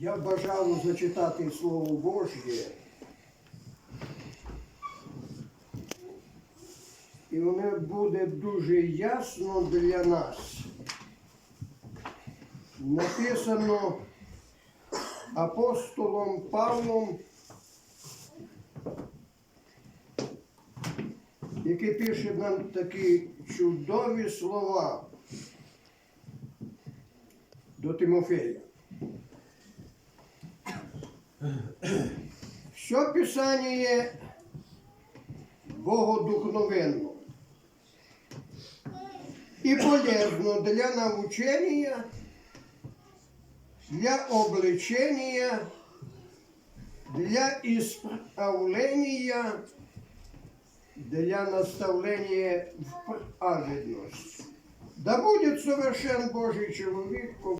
Я бажав зачитати Слово Божє. І воно буде дуже ясно для нас. Написано апостолом Павлом, який пише нам такі чудові слова до Тимофея. Все Писание Богодухновенно и полезно для научения, для обличения, для исправления, для наставления в праведность. Да будет совершен Божий человек,